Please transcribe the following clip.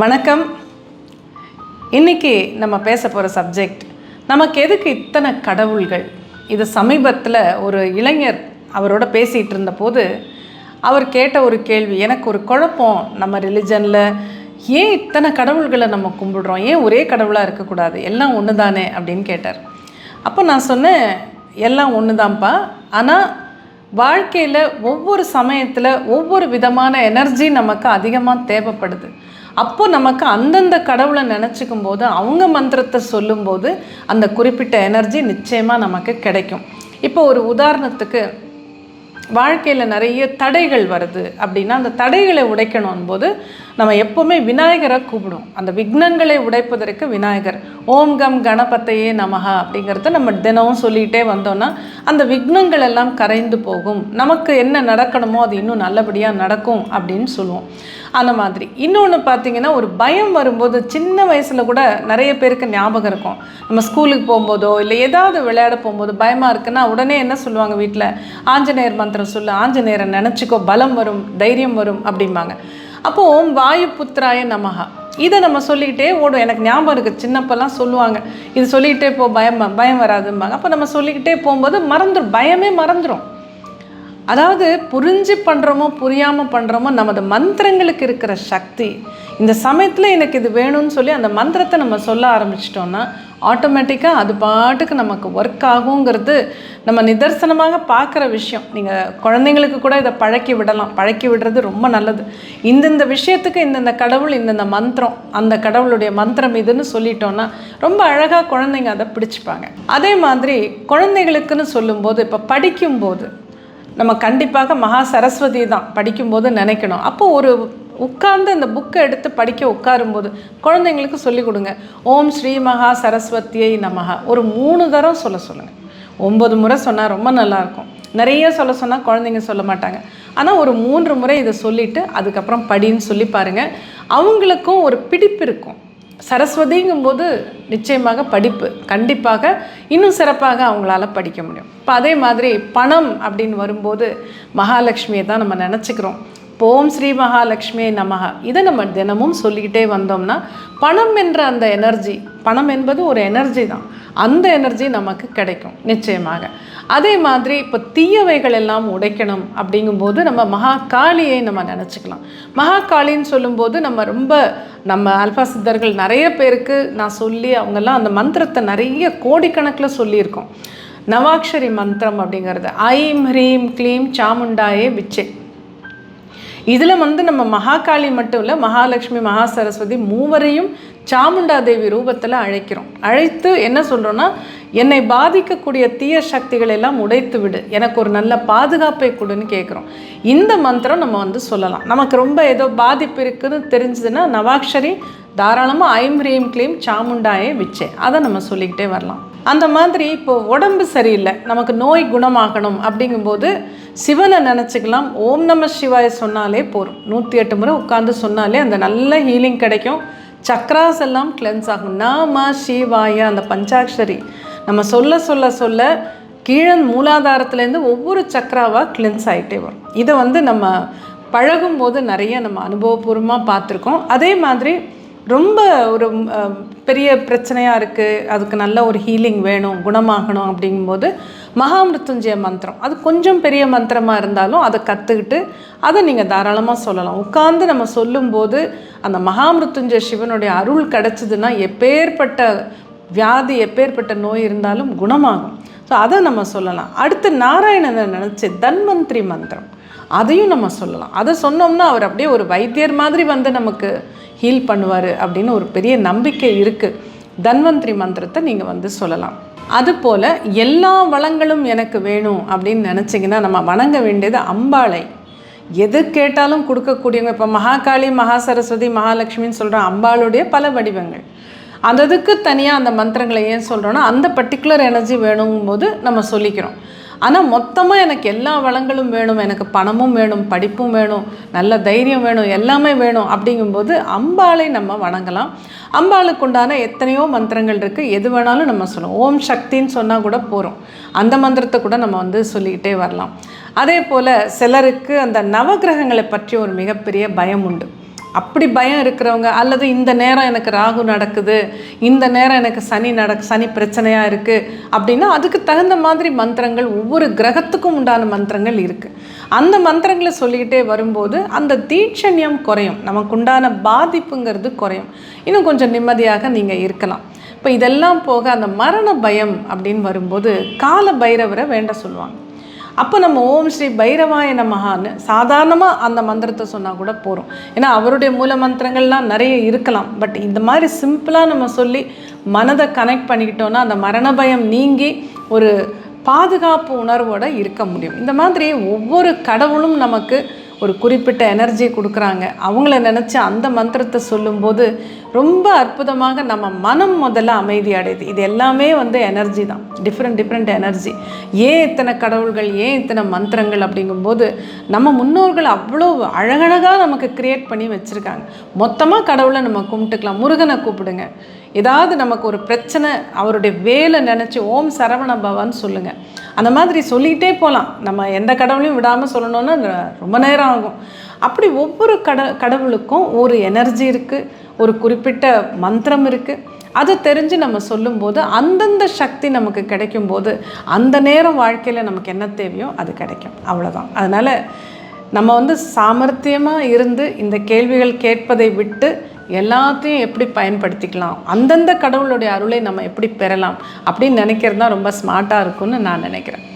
வணக்கம். இன்னைக்கு நம்ம பேச போகிற சப்ஜெக்ட் நமக்கு எதுக்கு இத்தனை கடவுள்கள்? இது சமீபத்தில் ஒரு இளைஞர் அவரோட பேசிகிட்டு இருந்தபோது அவர் கேட்ட ஒரு கேள்வி எனக்கு ஒரு குழப்பம் நம்ம ரிலிஜனில் ஏன் இத்தனை கடவுள்களை நம்ம கும்பிடுறோம்? ஏன் ஒரே கடவுளாக இருக்கக்கூடாது? எல்லாம் ஒன்று தானே அப்படின்னு கேட்டார். அப்போ நான் சொன்னேன் எல்லாம் ஒன்று தான்ப்பா ஆனால் வாழ்க்கையில் ஒவ்வொரு சமயத்தில் ஒவ்வொரு விதமான எனர்ஜி நமக்கு அதிகமாக தேவைப்படுது. அப்போ நமக்கு அந்தந்த கடவுளை நினச்சிக்கும் போது அவங்க மந்திரத்தை சொல்லும்போது அந்த குறிப்பிட்ட எனர்ஜி நிச்சயமாக நமக்கு கிடைக்கும். இப்போ ஒரு உதாரணத்துக்கு வாழ்க்கையில் நிறைய தடைகள் வருது அப்படின்னா அந்த தடைகளை உடைக்கணும் போது நம்ம எப்போவுமே விநாயகரை கூப்பிடும். அந்த விக்னங்களை உடைப்பதற்கு விநாயகர். ஓம் கம் கணபத்தையே நமகா அப்படிங்கிறத நம்ம தினமும் சொல்லிகிட்டே வந்தோம்னா அந்த விக்னங்கள் எல்லாம் கரைந்து போகும். நமக்கு என்ன நடக்கணுமோ அது இன்னும் நல்லபடியாக நடக்கும் அப்படின்னு சொல்லுவோம். அந்த மாதிரி. இன்னொன்று பார்த்தீங்கன்னா ஒரு பயம் வரும்போது சின்ன வயசில் கூட நிறைய பேருக்கு ஞாபகம் இருக்கும். நம்ம ஸ்கூலுக்கு போகும்போதோ இல்லை ஏதாவது விளையாட போகும்போது பயமாக இருக்குன்னா உடனே என்ன சொல்லுவாங்க வீட்டில் ஆஞ்சநேயர் மந்திரம் சொல்லு ஆஞ்சநேயரை நினச்சிக்கோ பலம் வரும் தைரியம் வரும் அப்படிம்பாங்க. அப்போது வாயு புத்திராய நமகா இதை நம்ம சொல்லிக்கிட்டே ஓடும். எனக்கு ஞாபகம் இருக்குது சின்னப்பெல்லாம் சொல்லுவாங்க. இது சொல்லிக்கிட்டே போ பயம் பயம் வராதும்பாங்க. அப்போ நம்ம சொல்லிக்கிட்டே போகும்போது மறந்துடும் பயமே மறந்துடும் அதாவது புரிஞ்சு பண்ணுறோமோ புரியாமல் பண்ணுறோமோ நமது மந்திரங்களுக்கு இருக்கிற சக்தி. இந்த சமயத்தில் எனக்கு இது வேணும்னு சொல்லி அந்த மந்திரத்தை நம்ம சொல்ல ஆரம்பிச்சிட்டோன்னா ஆட்டோமேட்டிக்காக அது பாட்டுக்கு நமக்கு ஒர்க் ஆகுங்கிறது நம்ம நிதர்சனமாக பார்க்குற விஷயம். நீங்கள் குழந்தைங்களுக்கு கூட இதை பழக்கி விடலாம். பழக்கி விடுறது ரொம்ப நல்லது. இந்தந்த விஷயத்துக்கு இந்தந்த கடவுள் இந்தந்த மந்திரம் அந்த கடவுளுடைய மந்திரம் இதுன்னு சொல்லிட்டோன்னா ரொம்ப அழகாக குழந்தைங்க அதை பிடிச்சிப்பாங்க. அதே மாதிரி குழந்தைகளுக்குன்னு சொல்லும்போது இப்போ படிக்கும்போது நம்ம கண்டிப்பாக மகா சரஸ்வதி தான் படிக்கும்போது நினைக்கணும். அப்போ ஒரு உட்கார்ந்து அந்த புக்கை எடுத்து படிக்க உட்காரும்போது குழந்தைங்களுக்கு சொல்லிக் கொடுங்க. ஓம் ஸ்ரீ மகா சரஸ்வதியை நமகா ஒரு மூணு தரம் சொல்ல சொல்லுங்கள் ஒம்பது முறை சொன்னால் ரொம்ப நல்லாயிருக்கும் நிறைய சொல்ல சொன்னால் குழந்தைங்க சொல்ல மாட்டாங்க. ஆனால் ஒரு மூன்று முறை இதை சொல்லிவிட்டு அதுக்கப்புறம் படின்னு சொல்லி பாருங்கள் அவங்களுக்கும் ஒரு பிடிப்பு இருக்கும். சரஸ்வதிங்கும்போது நிச்சயமாக படிப்பு. கண்டிப்பாக இன்னும் சிறப்பாக அவங்களால படிக்க முடியும். இப்போ அதே மாதிரி பணம் அப்படின்னு வரும்போது மகாலட்சுமியை தான் நம்ம நினச்சிக்கிறோம். ஓம் ஸ்ரீ மகாலட்சுமி நமகா இதை நம்ம தினமும் சொல்லிக்கிட்டே வந்தோம்னா பணம் என்ற அந்த எனர்ஜி பணம் என்பது ஒரு எனர்ஜி தான். அந்த எனர்ஜி நமக்கு கிடைக்கும் நிச்சயமாக. அதே மாதிரி இப்போ தீயவைகள் எல்லாம் உடைக்கணும் அப்படிங்கும்போது நம்ம மகாகாளியை நம்ம நினச்சிக்கலாம். மகாகாளின்னு சொல்லும்போது நம்ம ரொம்ப நம்ம அல்பா சித்தர்கள் நிறைய பேருக்கு நான் சொல்லி அவங்கெல்லாம் அந்த மந்திரத்தை நிறைய கோடிக்கணக்கில் சொல்லியிருக்கோம். நவாக்ஷரி மந்திரம் அப்படிங்கிறது ஐம் ஹ்ரீம் க்ளீம் சாமுண்டாயே விச்சே. இதில் வந்து நம்ம மகாகாளி மட்டும் இல்லை மகாலட்சுமி மகா சரஸ்வதி மூவரையும் சாமுண்டா தேவி ரூபத்தில் அழைக்கிறோம். அழைத்து என்ன சொல்கிறோன்னா என்னை பாதிக்கக்கூடிய தீய சக்திகள் எல்லாம் உடைத்து விடு. எனக்கு ஒரு நல்ல பாதுகாப்பை கொடுன்னு கேட்குறோம் இந்த மந்திரம் நம்ம வந்து சொல்லலாம். நமக்கு ரொம்ப ஏதோ பாதிப்பு இருக்குதுன்னு தெரிஞ்சதுன்னா நவாக்ஷரி தாராளமாக ஐம் ஹ்ரீம் க்ளீம் சாமுண்டாயே விச்சே அதை நம்ம சொல்லிக்கிட்டே வரலாம். அந்த மாதிரி இப்போ உடம்பு சரியில்லை நமக்கு நோய் குணமாகணும் அப்படிங்கும்போது சிவனை நினச்சிக்கலாம். ஓம் நம சிவாய சொன்னாலே போதும். நூற்றி எட்டு முறை உட்காந்து சொன்னாலே அந்த நல்ல ஹீலிங் கிடைக்கும். சக்ராஸ் எல்லாம் கிளென்ஸ் ஆகும். நாம சிவாய அந்த பஞ்சாட்சரி. நம்ம சொல்ல சொல்ல சொல்ல கீழன் மூலாதாரத்துலேருந்து ஒவ்வொரு சக்கராவாக கிளென்ஸ் ஆகிட்டே வரும். இதை வந்து நம்ம பழகும்போது நிறைய நம்ம அனுபவபூர்வமாக பார்த்துருக்கோம். அதே மாதிரி ரொம்ப ஒரு பெரிய பிரச்சனையாக இருக்குது அதுக்கு நல்ல ஒரு ஹீலிங் வேணும் குணமாகணும் அப்படிங்கும்போது மகாமிருத்துஞ்சய மந்திரம். அது கொஞ்சம் பெரிய மந்திரமாக இருந்தாலும் அதை கற்றுக்கிட்டு அதை நீங்கள் தாராளமாக சொல்லலாம். உட்கார்ந்து நம்ம சொல்லும்போது அந்த மகாமிருத்துஞ்சய சிவனுடைய அருள் கிடச்சிதுன்னா எப்பேற்பட்ட வியாதி எப்பேற்பட்ட நோய் இருந்தாலும் குணமாகும். ஸோ அதை நம்ம சொல்லலாம். அடுத்து நாராயணனை நினச்சி தன்வந்திரி மந்திரம். அதையும் நம்ம சொல்லலாம். அதை சொன்னோம்னா அவர் அப்படியே ஒரு வைத்தியர் மாதிரி வந்து நமக்கு ஹீல் பண்ணுவார் அப்படின்னு ஒரு பெரிய நம்பிக்கை இருக்குது தன்வந்திரி மந்திரத்தை நீங்கள் வந்து சொல்லலாம். அதுபோல் எல்லா வளங்களும் எனக்கு வேணும் அப்படின்னு நினச்சிங்கன்னா நம்ம வணங்க வேண்டியது அம்பாளை. எது கேட்டாலும் கொடுக்கக்கூடியவங்க இப்போ மகாகாளி மகா சரஸ்வதி மகாலட்சுமின்னு சொல்கிற அம்பாளுடைய பல வடிவங்கள். அதுக்கு தனியாக அந்த மந்திரங்களை ஏன் சொல்கிறோன்னா அந்த பர்டிகுலர் எனர்ஜி வேணுங்கும்போது நம்ம சொல்லிக்கிறோம். ஆனால் மொத்தமாக எனக்கு எல்லா வளங்களும் வேணும் எனக்கு பணமும் வேணும் படிப்பும் வேணும் நல்ல தைரியம் வேணும் எல்லாமே வேணும் அப்படிங்கும்போது அம்பாளை நம்ம வணங்கலாம். அம்பாளுக்கு உண்டான எத்தனையோ மந்திரங்கள் இருக்குது எது வேணாலும் நம்ம சொல்லுவோம். ஓம் சக்தின்னு சொன்னால் கூட போகிறோம் அந்த மந்திரத்தை கூட நம்ம வந்து சொல்லிக்கிட்டே வரலாம். அதே போல் சிலருக்கு அந்த நவகிரகங்களை பற்றி ஒரு மிகப்பெரிய பயம் உண்டு. அப்படி பயம் இருக்கிறவங்க அல்லது இந்த நேரம் எனக்கு ராகு நடக்குது இந்த நேரம் எனக்கு சனி நடக் சனி பிரச்சனையாக இருக்குது அப்படின்னா அதுக்கு தகுந்த மாதிரி மந்திரங்கள் ஒவ்வொரு கிரகத்துக்கும் உண்டான மந்திரங்கள் இருக்குது அந்த மந்திரங்களை சொல்லிக்கிட்டே வரும்போது அந்த தீட்சண்யம் குறையும். நமக்கு உண்டான பாதிப்புங்கிறது குறையும். இன்னும் கொஞ்சம் நிம்மதியாக நீங்கள் இருக்கலாம். இப்போ இதெல்லாம் போக அந்த மரண பயம் அப்படின்னு வரும்போது கால பைரவரை வேண்ட சொல்லுவாங்க. அப்போ நம்ம ஓம் ஸ்ரீ பைரவாய நமகான்னு சாதாரணமாக அந்த மந்திரத்தை சொன்னால் கூட போகிறோம் ஏன்னா அவருடைய மூல மந்திரங்கள்லாம் நிறைய இருக்கலாம். பட் இந்த மாதிரி சிம்பிளாக நம்ம சொல்லி மனதை கனெக்ட் பண்ணிக்கிட்டோன்னா அந்த மரண பயம் நீங்கி ஒரு பாதுகாப்பு உணர்வோடு இருக்க முடியும். இந்த மாதிரி ஒவ்வொரு கடவுளும் நமக்கு ஒரு குறிப்பிட்ட எனர்ஜி கொடுக்குறாங்க. அவங்கள நினச்சி அந்த மந்திரத்தை சொல்லும்போது ரொம்ப அற்புதமாக நம்ம மனம் முதல்ல அமைதி அடையுது. இது எல்லாமே வந்து எனர்ஜி தான். டிஃப்ரெண்ட் டிஃப்ரெண்ட் எனர்ஜி ஏன் இத்தனை கடவுள்கள் ஏன் இத்தனை மந்திரங்கள் அப்படிங்கும்போது நம்ம முன்னோர்கள் அவ்வளோ அழகழகாக நமக்கு கிரியேட் பண்ணி வச்சுருக்காங்க. மொத்தமாக கடவுளை நம்ம கும்பிட்டுக்கலாம். முருகனை கூப்பிடுங்க. ஏதாவது நமக்கு ஒரு பிரச்சனை அவருடைய வேலை நினச்சி ஓம் சரவண பவான்னு சொல்லுங்கள் அந்த மாதிரி சொல்லிகிட்டே போகலாம் நம்ம எந்த கடவுளையும் விடாமல் சொல்லணுன்னா ரொம்ப நேரம் ஆகும். அப்படி ஒவ்வொரு கட கடவுளுக்கும் ஒரு எனர்ஜி இருக்குது ஒரு குறிப்பிட்ட மந்திரம் இருக்குது அதை தெரிஞ்சு நம்ம சொல்லும்போது அந்தந்த சக்தி நமக்கு கிடைக்கும்போது அந்த நேரம் வாழ்க்கையில் நமக்கு என்ன தேவையோ அது கிடைக்கும். அவ்வளோதான் அதனால் நம்ம வந்து சாமர்த்தியமாக இருந்து இந்த கேள்விகள் கேட்பதை விட்டு எல்லாத்தையும் எப்படி பயன்படுத்திக்கலாம்? அந்தந்த கடவுளுடைய அருளை நம்ம எப்படி பெறலாம்? அப்படின்னு நினைக்கிறது தான் ரொம்ப ஸ்மார்ட்டாக இருக்கும்னு நான் நினைக்கிறேன்.